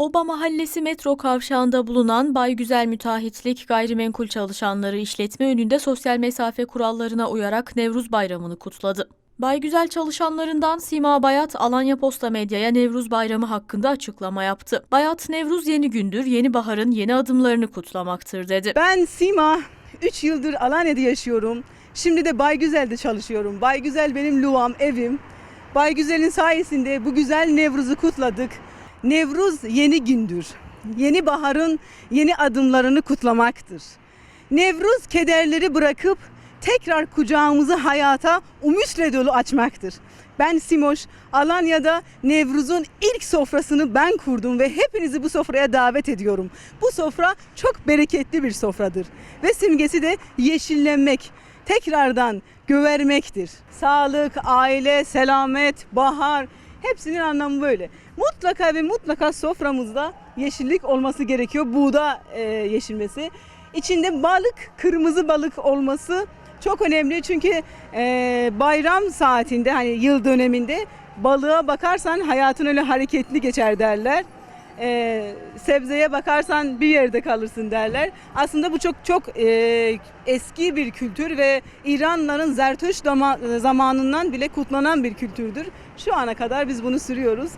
Oba Mahallesi metro kavşağında bulunan Baygüzel Müteahhitlik Gayrimenkul Çalışanları işletme önünde sosyal mesafe kurallarına uyarak Nevruz Bayramı'nı kutladı. Baygüzel çalışanlarından Sima Bayat, Alanya Posta Medya'ya Nevruz Bayramı hakkında açıklama yaptı. Bayat, Nevruz yeni gündür, yeni baharın yeni adımlarını kutlamaktır dedi. Ben Sima, 3 yıldır Alanya'da yaşıyorum. Şimdi de Baygüzel'de çalışıyorum. Baygüzel benim luvam, evim. Baygüzel'in sayesinde bu güzel Nevruz'u kutladık. Nevruz yeni gündür. Yeni baharın yeni adımlarını kutlamaktır. Nevruz kederleri bırakıp tekrar kucağımızı hayata umutla dolu açmaktır. Ben Simoş, Alanya'da Nevruz'un ilk sofrasını ben kurdum ve hepinizi bu sofraya davet ediyorum. Bu sofra çok bereketli bir sofradır ve simgesi de yeşillenmek, tekrardan gövermektir. Sağlık, aile, selamet, bahar hepsinin anlamı böyle. Mutlaka ve mutlaka soframızda yeşillik olması gerekiyor. Buğda e, yeşilmesi. İçinde balık, kırmızı balık olması çok önemli çünkü e, bayram saatinde hani yıl döneminde balığa bakarsan hayatın öyle hareketli geçer derler. E, sebzeye bakarsan bir yerde kalırsın derler. Aslında bu çok çok e, eski bir kültür ve İranlıların Zertöş dama- zamanından bile kutlanan bir kültürdür. Şu ana kadar biz bunu sürüyoruz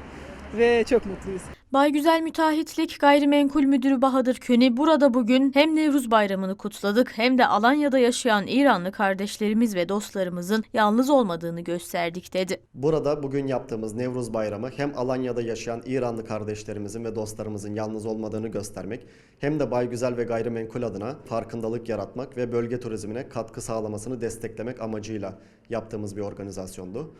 ve çok mutluyuz. Baygüzel Müteahhitlik Gayrimenkul Müdürü Bahadır Köni burada bugün hem Nevruz Bayramı'nı kutladık hem de Alanya'da yaşayan İranlı kardeşlerimiz ve dostlarımızın yalnız olmadığını gösterdik dedi. Burada bugün yaptığımız Nevruz Bayramı hem Alanya'da yaşayan İranlı kardeşlerimizin ve dostlarımızın yalnız olmadığını göstermek hem de Baygüzel ve Gayrimenkul adına farkındalık yaratmak ve bölge turizmine katkı sağlamasını desteklemek amacıyla yaptığımız bir organizasyondu.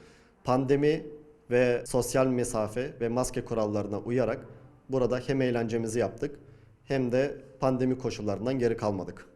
Pandemi ve sosyal mesafe ve maske kurallarına uyarak burada hem eğlencemizi yaptık hem de pandemi koşullarından geri kalmadık.